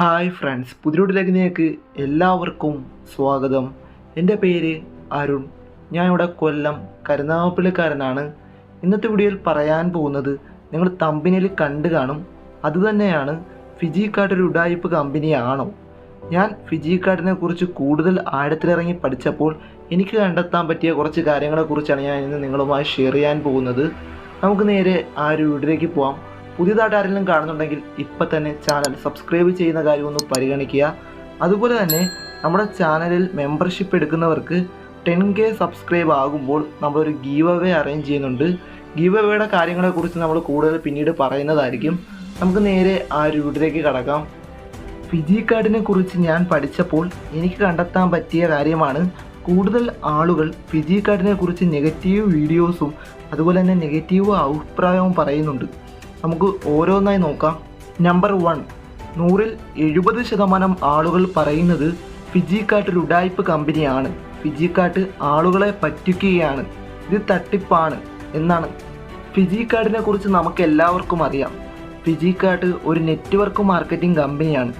Hi friends പുതിരോട്ടിലേക്ക് നിങ്ങൾക്ക് എല്ലാവർക്കും സ്വാഗതം. എന്റെ പേര് അരുൺ. ഞാൻ ഇവിടെ കൊല്ലം കരുനാഗപ്പള്ളിക്കാരനാണ്. ഇന്നത്തെ വീഡിയോയിൽ പറയാൻ പോകുന്നത് നിങ്ങൾ തമ്പിനിയിൽ കണ്ടു കാണും. അതുതന്നെയാണ് ഫിജി കാർഡ് ഒരു ഉഡായിപ്പ് കമ്പനിയാണോ. ഞാൻ ഫിജി കാർഡിനെ കുറിച്ച് കൂടുതൽ ആഴത്തിലിറങ്ങി പഠിച്ചപ്പോൾ എനിക്ക് കണ്ടെത്താൻ പറ്റിയ കുറച്ച് കാര്യങ്ങളെക്കുറിച്ചാണ് ഞാൻ ഇന്ന് നിങ്ങളുമായി ഷെയർ ചെയ്യാൻ പോകുന്നത്. നമുക്ക് നേരെ ആ ഒരു വീട്ടിലേക്ക് പോവാം. പുതിയതായിട്ട് ആരെങ്കിലും കാണുന്നുണ്ടെങ്കിൽ ഇപ്പം തന്നെ ചാനൽ സബ്സ്ക്രൈബ് ചെയ്യുന്ന കാര്യം ഒന്ന് പരിഗണിക്കുക. അതുപോലെ തന്നെ നമ്മുടെ ചാനലിൽ മെമ്പർഷിപ്പ് എടുക്കുന്നവർക്ക് ടെൻ കെ സബ്സ്ക്രൈബ് ആകുമ്പോൾ നമ്മളൊരു ഗീവ് അവേ അറേഞ്ച് ചെയ്യുന്നുണ്ട്. ഗീവ് അവേയുടെ കാര്യങ്ങളെക്കുറിച്ച് നമ്മൾ കൂടുതൽ പിന്നീട് പറയുന്നതായിരിക്കും. നമുക്ക് നേരെ ആ ഒരു വീട്ടിലേക്ക് കടക്കാം. ഫിജി കാർഡിനെ കുറിച്ച് ഞാൻ പഠിച്ചപ്പോൾ എനിക്ക് കണ്ടെത്താൻ പറ്റിയ കാര്യമാണ് കൂടുതൽ ആളുകൾ ഫിജി കാർഡിനെ കുറിച്ച് നെഗറ്റീവ് വീഡിയോസും അതുപോലെ തന്നെ നെഗറ്റീവ് അഭിപ്രായവും പറയുന്നുണ്ട്. നമുക്ക് ഓരോന്നായി നോക്കാം. നമ്പർ വൺ നൂറിൽ എഴുപത് ശതമാനം ആളുകൾ പറയുന്നത് ഫിജിക്കാട്ട് ഒരു ഉഡായ്പ് കമ്പനിയാണ്. ഫിജിക്കാട്ട് ആളുകളെ പറ്റിക്കുകയാണ്. ഇത് തട്ടിപ്പാണ് എന്നാണ്. ഫിജിക്കാട്ടിനെ കുറിച്ച് നമുക്ക് എല്ലാവർക്കും അറിയാം. ഫിജിക്കാട്ട് ഒരു നെറ്റ്വർക്ക് മാർക്കറ്റിംഗ് കമ്പനിയാണ്.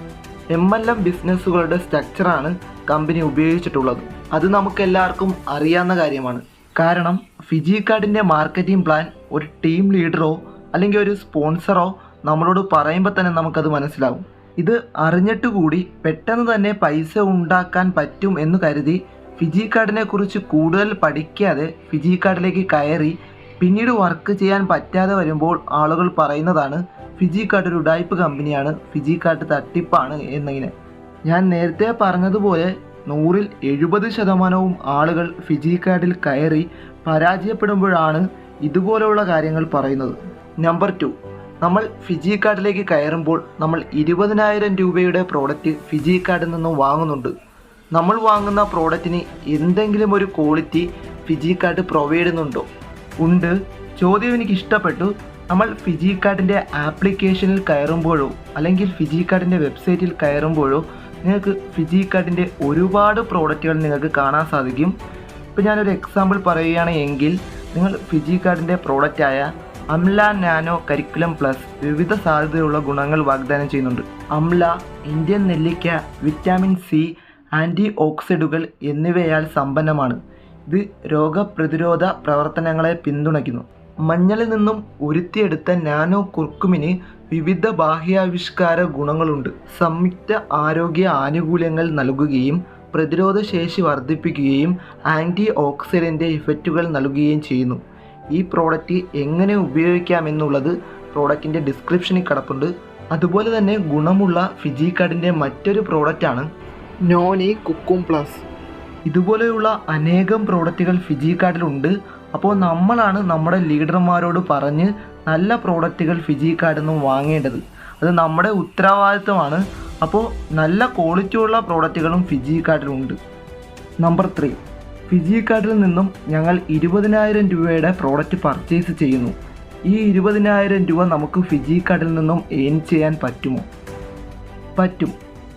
എം എൽ എം ബിസിനസ്സുകളുടെ സ്ട്രക്ചറാണ് കമ്പനി ഉപയോഗിച്ചിട്ടുള്ളത്. അത് നമുക്ക് എല്ലാവർക്കും അറിയാവുന്ന കാര്യമാണ്. കാരണം ഫിജിക്കാട്ടിന്റെ മാർക്കറ്റിംഗ് പ്ലാൻ ഒരു ടീം ലീഡറോ അല്ലെങ്കിൽ ഒരു സ്പോൺസറോ നമ്മളോട് പറയുമ്പോൾ തന്നെ നമുക്കത് മനസ്സിലാവും. ഇത് അറിഞ്ഞിട്ട് കൂടി പെട്ടെന്ന് തന്നെ പൈസ ഉണ്ടാക്കാൻ പറ്റും എന്ന് കരുതി ഫിജി കാർഡിനെ കുറിച്ച് കൂടുതൽ പഠിക്കാതെ ഫിജി കാർഡിലേക്ക് കയറി പിന്നീട് വർക്ക് ചെയ്യാൻ പറ്റാതെ വരുമ്പോൾ ആളുകൾ പറയുന്നതാണ് ഫിജി കാർഡ് ഒരു ഉടായ്പ് കമ്പനിയാണ് ഫിജി കാർഡ് തട്ടിപ്പാണ് എന്നിങ്ങനെ. ഞാൻ നേരത്തെ പറഞ്ഞതുപോലെ നൂറിൽ എഴുപത് ശതമാനവും ആളുകൾ ഫിജി കാർഡിൽ കയറി പരാജയപ്പെടുമ്പോഴാണ് ഇതുപോലെയുള്ള കാര്യങ്ങൾ പറയുന്നത്. നമ്പർ ടു നമ്മൾ ഫിജി കാർഡിലേക്ക് കയറുമ്പോൾ നമ്മൾ ഇരുപതിനായിരം രൂപയുടെ പ്രോഡക്റ്റ് ഫിജി കാർഡിൽ നിന്നും വാങ്ങുന്നുണ്ട്. നമ്മൾ വാങ്ങുന്ന പ്രോഡക്റ്റിന് എന്തെങ്കിലും ഒരു ക്വാളിറ്റി ഫിജി കാർഡ് പ്രൊവൈഡ് ചെയ്യുന്നുണ്ടോ? ഉണ്ട്. ചോദ്യം എനിക്ക് ഇഷ്ടപ്പെട്ടു. നമ്മൾ ഫിജി കാർഡിന്റെ ആപ്ലിക്കേഷനിൽ കയറുമ്പോഴോ അല്ലെങ്കിൽ ഫിജി കാർഡിന്റെ വെബ്സൈറ്റിൽ കയറുമ്പോഴോ നിങ്ങൾക്ക് ഫിജി കാർഡിന്റെ ഒരുപാട് പ്രോഡക്റ്റുകൾ നിങ്ങൾക്ക് കാണാൻ സാധിക്കും. ഇപ്പോൾ ഞാനൊരു എക്സാമ്പിൾ പറയുകയാണെങ്കിൽ നിങ്ങൾ ഫിജി കാർഡിന്റെ പ്രോഡക്റ്റായ അംല നാനോ കരിക്കുലം പ്ലസ് വിവിധ സാധ്യതയുള്ള ഗുണങ്ങൾ വാഗ്ദാനം ചെയ്യുന്നുണ്ട്. അംല ഇന്ത്യൻ നെല്ലിക്ക വിറ്റാമിൻ സി ആന്റി ഓക്സിഡുകൾ എന്നിവയാൽ സമ്പന്നമാണ്. ഇത് രോഗപ്രതിരോധ പ്രവർത്തനങ്ങളെ പിന്തുണയ്ക്കുന്നു. മഞ്ഞളിൽ നിന്നും ഉരുത്തിയെടുത്ത നാനോ കുർക്കുമിന് വിവിധ ബാഹ്യാവിഷ്കാര ഗുണങ്ങളുണ്ട്. സംയുക്ത ആരോഗ്യ ആനുകൂല്യങ്ങൾ നൽകുകയും പ്രതിരോധ ശേഷി വർദ്ധിപ്പിക്കുകയും ആന്റി ഓക്സിഡന്റ് ഇഫക്റ്റുകൾ നൽകുകയും ചെയ്യുന്നു. ഈ പ്രോഡക്റ്റ് എങ്ങനെ ഉപയോഗിക്കാമെന്നുള്ളത് പ്രോഡക്റ്റിന്റെ ഡിസ്ക്രിപ്ഷനിൽ കിടപ്പുണ്ട്. അതുപോലെ തന്നെ ഗുണമുള്ള ഫിജി കാർഡിന്റെ മറ്റൊരു പ്രോഡക്റ്റാണ് നോനി കുക്കും പ്ലസ് ഇതുപോലെയുള്ള അനേകം പ്രോഡക്റ്റുകൾ ഫിജി കാർഡിലുണ്ട് അപ്പോൾ നമ്മളാണ് നമ്മുടെ ലീഡർമാരോട് പറഞ്ഞ് നല്ല പ്രോഡക്റ്റുകൾ ഫിജി കാർഡിൽ നിന്നും വാങ്ങേണ്ടത്. അത് നമ്മുടെ ഉത്തരവാദിത്വമാണ്. അപ്പോൾ നല്ല ക്വാളിറ്റിയുള്ള പ്രോഡക്റ്റുകളും ഫിജി കാർഡിലുണ്ട് നമ്പർ ത്രീ ഫിജി കാർഡിൽ നിന്നും ഞങ്ങൾ ഇരുപതിനായിരം രൂപയുടെ പ്രോഡക്റ്റ് പർച്ചേസ് ചെയ്യുന്നു. ഈ ഇരുപതിനായിരം രൂപ നമുക്ക് ഫിജി കാർഡിൽ നിന്നും ഏൺ ചെയ്യാൻ പറ്റുമോ? പറ്റും.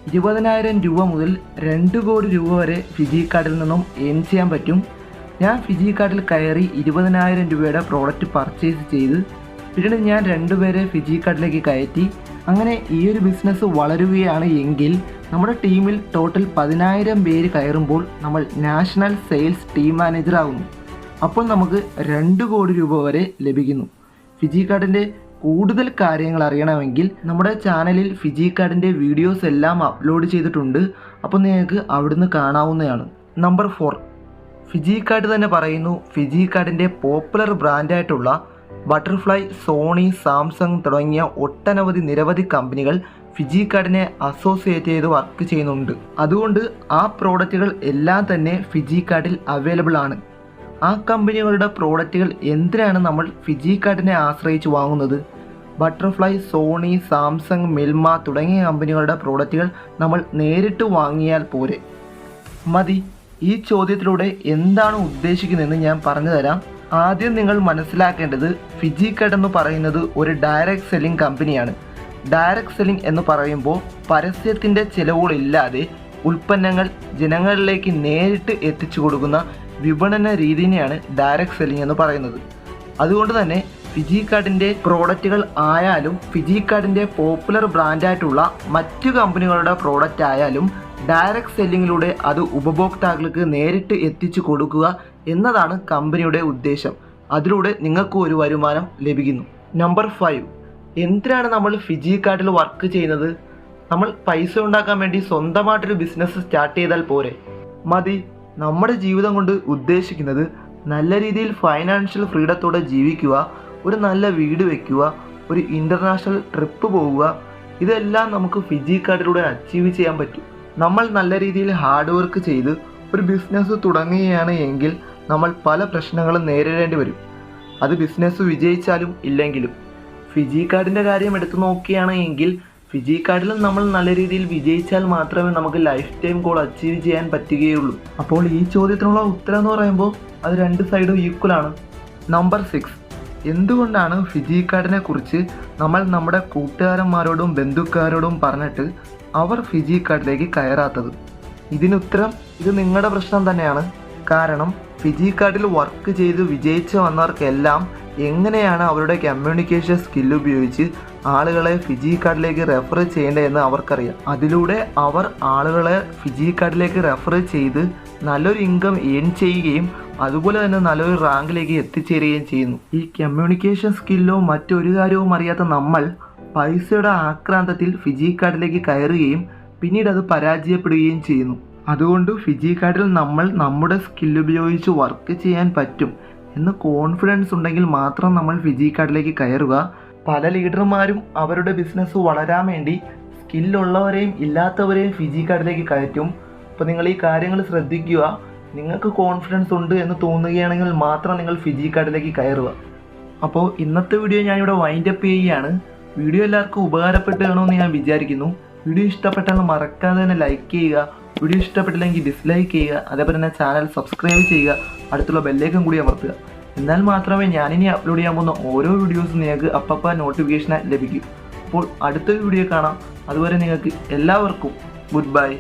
ഇരുപതിനായിരം രൂപ മുതൽ രണ്ട് കോടി രൂപ വരെ ഫിജി കാർഡിൽ നിന്നും ഏൺ ചെയ്യാൻ പറ്റും. ഞാൻ ഫിജി കാർഡിൽ കയറി ഇരുപതിനായിരം രൂപയുടെ പ്രോഡക്റ്റ് പർച്ചേസ് ചെയ്ത് പിന്നീട് ഞാൻ രണ്ടുപേരെ കാർഡിലേക്ക് കയറ്റി അങ്ങനെ ഈ ഒരു ബിസിനസ് വളരുകയാണ് എങ്കിൽ നമ്മുടെ ടീമിൽ ടോട്ടൽ പതിനായിരം പേര് കയറുമ്പോൾ നമ്മൾ നാഷണൽ സെയിൽസ് ടീം മാനേജർ ആകുന്നു അപ്പോൾ നമുക്ക് രണ്ട് കോടി രൂപ വരെ ലഭിക്കുന്നു. ഫിജി കാർഡിന്റെ കൂടുതൽ കാര്യങ്ങൾ അറിയണമെങ്കിൽ നമ്മുടെ ചാനലിൽ ഫിജി കാർഡിന്റെ വീഡിയോസ് എല്ലാം അപ്ലോഡ് ചെയ്തിട്ടുണ്ട്. അപ്പോൾ നിങ്ങൾക്ക് അവിടുന്ന് കാണാവുന്നതാണ്. നമ്പർ ഫോർ ഫിജി കാർഡ് തന്നെ പറയുന്നു. ഫിജി കാർഡിന്റെ പോപ്പുലർ ബ്രാൻഡായിട്ടുള്ള ബട്ടർഫ്ലൈ സോണി സാംസങ് തുടങ്ങിയ ഒട്ടനവധി നിരവധി കമ്പനികൾ ഫിജി കാർഡിനെ അസോസിയേറ്റ് ചെയ്ത് വർക്ക് ചെയ്യുന്നുണ്ട്. അതുകൊണ്ട് ആ പ്രോഡക്റ്റുകൾ എല്ലാം തന്നെ ഫിജി കാർഡിൽ അവൈലബിൾ ആണ്. ആ കമ്പനികളുടെ പ്രോഡക്റ്റുകൾ എന്തിനാണ് നമ്മൾ ഫിജി കാർഡിനെ ആശ്രയിച്ച് വാങ്ങുന്നത്? ബട്ടർഫ്ലൈ സോണി സാംസങ് മിൽമ തുടങ്ങിയ കമ്പനികളുടെ പ്രോഡക്റ്റുകൾ നമ്മൾ നേരിട്ട് വാങ്ങിയാൽ പോരെ. മതി ഈ ചോദ്യത്തിലൂടെ എന്താണ് ഉദ്ദേശിക്കുന്നതെന്ന് ഞാൻ പറഞ്ഞു തരാം ആദ്യം നിങ്ങൾ മനസ്സിലാക്കേണ്ടത് ഫിജി കാർഡ് എന്ന് പറയുന്നത് ഒരു ഡയറക്റ്റ് സെല്ലിംഗ് കമ്പനിയാണ് ഡയറക്റ്റ് സെല്ലിംഗ് എന്ന് പറയുമ്പോൾ പരസ്യത്തിന്റെ ചിലവുകളില്ലാതെ ഉൽപ്പന്നങ്ങൾ ജനങ്ങളിലേക്ക് നേരിട്ട് എത്തിച്ചു കൊടുക്കുന്ന വിപണന രീതിനെയാണ് ഡയറക്റ്റ് സെല്ലിംഗ് എന്ന് പറയുന്നത്. അതുകൊണ്ട് തന്നെ ഫിജി കാർഡിന്റെ പ്രോഡക്റ്റുകൾ ആയാലും ഫിജി കാർഡിന്റെ പോപ്പുലർ ബ്രാൻഡായിട്ടുള്ള മറ്റു കമ്പനികളുടെ പ്രോഡക്റ്റ് ആയാലും ഡയറക്റ്റ് സെല്ലിങ്ങിലൂടെ അത് ഉപഭോക്താക്കൾക്ക് നേരിട്ട് എത്തിച്ചു കൊടുക്കുക എന്നതാണ് കമ്പനിയുടെ ഉദ്ദേശം. അതിലൂടെ നിങ്ങൾക്ക് ഒരു വരുമാനം ലഭിക്കുന്നു. Number five. എന്തിനാണ് നമ്മൾ ഫിജി കാർഡിൽ വർക്ക് ചെയ്യുന്നത്? നമ്മൾ പൈസ ഉണ്ടാക്കാൻ വേണ്ടി സ്വന്തമായിട്ടൊരു ബിസിനസ് സ്റ്റാർട്ട് ചെയ്താൽ പോരെ. മതി. നമ്മുടെ ജീവിതം കൊണ്ട് ഉദ്ദേശിക്കുന്നത് നല്ല രീതിയിൽ ഫൈനാൻഷ്യൽ ഫ്രീഡത്തോടെ ജീവിക്കുക ഒരു നല്ല വീട് വയ്ക്കുക ഒരു ഇന്റർനാഷണൽ ട്രിപ്പ് പോവുക. ഇതെല്ലാം നമുക്ക് ഫിജി കാർഡിലൂടെ അച്ചീവ് ചെയ്യാൻ പറ്റും. നമ്മൾ നല്ല രീതിയിൽ ഹാർഡ് വർക്ക് ചെയ്ത് ഒരു ബിസിനസ് തുടങ്ങുകയാണ് എങ്കിൽ നമ്മൾ പല പ്രശ്നങ്ങളും നേരിടേണ്ടി വരും. അത് ബിസിനസ് വിജയിച്ചാലും ഇല്ലെങ്കിലും ഫിജി കാർഡിന്റെ കാര്യം എടുത്തു നോക്കുകയാണ് എങ്കിൽ ഫിജി കാർഡിലും നമ്മൾ നല്ല രീതിയിൽ വിജയിച്ചാൽ മാത്രമേ നമുക്ക് ലൈഫ് ടൈം ഗോൾ അച്ചീവ് ചെയ്യാൻ പറ്റുകയുള്ളൂ. അപ്പോൾ ഈ ചോദ്യത്തിനുള്ള ഉത്തരം എന്ന് പറയുമ്പോൾ അത് രണ്ട് സൈഡും ഈക്വൽ ആണ്. നമ്പർ സിക്സ് എന്തുകൊണ്ടാണ് ഫിജി കാർഡിനെ കുറിച്ച് നമ്മൾ നമ്മുടെ കൂട്ടുകാരന്മാരോടും ബന്ധുക്കാരോടും പറഞ്ഞിട്ട് അവർ ഫിജി കാർഡിലേക്ക് കയറാത്തത്? ഇതിനുത്തരം ഇത് നിങ്ങളുടെ പ്രശ്നം തന്നെയാണ്. കാരണം ഫിജി കാർഡിൽ വർക്ക് ചെയ്ത് വിജയിച്ച് വന്നവർക്കെല്ലാം എങ്ങനെയാണ് അവരുടെ കമ്മ്യൂണിക്കേഷൻ സ്കില്ല് ഉപയോഗിച്ച് ആളുകളെ ഫിജി കാർഡിലേക്ക് റെഫർ ചെയ്യേണ്ടതെന്ന് അവർക്കറിയാം. അതിലൂടെ അവർ ആളുകളെ ഫിജി കാർഡിലേക്ക് റെഫർ ചെയ്ത് നല്ലൊരു ഇൻകം ഏൺ ചെയ്യുകയും അതുപോലെ തന്നെ നല്ലൊരു റാങ്കിലേക്ക് എത്തിച്ചേരുകയും ചെയ്യുന്നു. ഈ കമ്മ്യൂണിക്കേഷൻ സ്കില്ലോ മറ്റൊരു കാര്യവും അറിയാത്ത നമ്മൾ പൈസയുടെ ആക്രാന്തത്തിൽ ഫിജി കാർഡിലേക്ക് കയറുകയും പിന്നീട് അത് പരാജയപ്പെടുകയും ചെയ്യുന്നു. അതുകൊണ്ട് ഫിജി കാർഡിൽ നമ്മൾ നമ്മുടെ സ്കിൽ ഉപയോഗിച്ച് വർക്ക് ചെയ്യാൻ പറ്റും എന്ന് കോൺഫിഡൻസ് ഉണ്ടെങ്കിൽ മാത്രം നമ്മൾ ഫിജി കാർഡിലേക്ക് കയറുക. പല ലീഡർമാരും അവരുടെ ബിസിനസ് വളരാൻ വേണ്ടി സ്കില്ലുള്ളവരെയും ഇല്ലാത്തവരെയും ഫിജി കാർഡിലേക്ക് കയറ്റും. അപ്പോൾ നിങ്ങൾ ഈ കാര്യങ്ങൾ ശ്രദ്ധിക്കുക. നിങ്ങൾക്ക് കോൺഫിഡൻസ് ഉണ്ട് എന്ന് തോന്നുകയാണെങ്കിൽ മാത്രം നിങ്ങൾ ഫിജി കാർഡിലേക്ക് കയറുക. അപ്പോൾ ഇന്നത്തെ വീഡിയോ ഞാനിവിടെ വൈൻഡ് അപ്പ് ചെയ്യുകയാണ്. വീഡിയോ എല്ലാവർക്കും ഉപകാരപ്പെട്ട് കാണുമെന്ന് ഞാൻ വിചാരിക്കുന്നു. വീഡിയോ ഇഷ്ടപ്പെട്ടാൽ മറക്കാതെ തന്നെ ലൈക്ക് ചെയ്യുക. വീഡിയോ ഇഷ്ടപ്പെട്ടില്ലെങ്കിൽ ഡിസ്ലൈക്ക് ചെയ്യുക. അതേപോലെ തന്നെ ചാനൽ സബ്സ്ക്രൈബ് ചെയ്യുക. അടുത്തുള്ള ബെല്ലേക്കും കൂടി അമർത്തുക. എന്നാൽ മാത്രമേ ഞാനിനി അപ്ലോഡ് ചെയ്യാൻ പോകുന്ന ഓരോ വീഡിയോസും നിങ്ങൾക്ക് അപ്പപ്പ നോട്ടിഫിക്കേഷനായി ലഭിക്കും. അപ്പോൾ അടുത്ത വീഡിയോ കാണാം. അതുവരെ നിങ്ങൾക്ക് എല്ലാവർക്കും ഗുഡ് ബൈ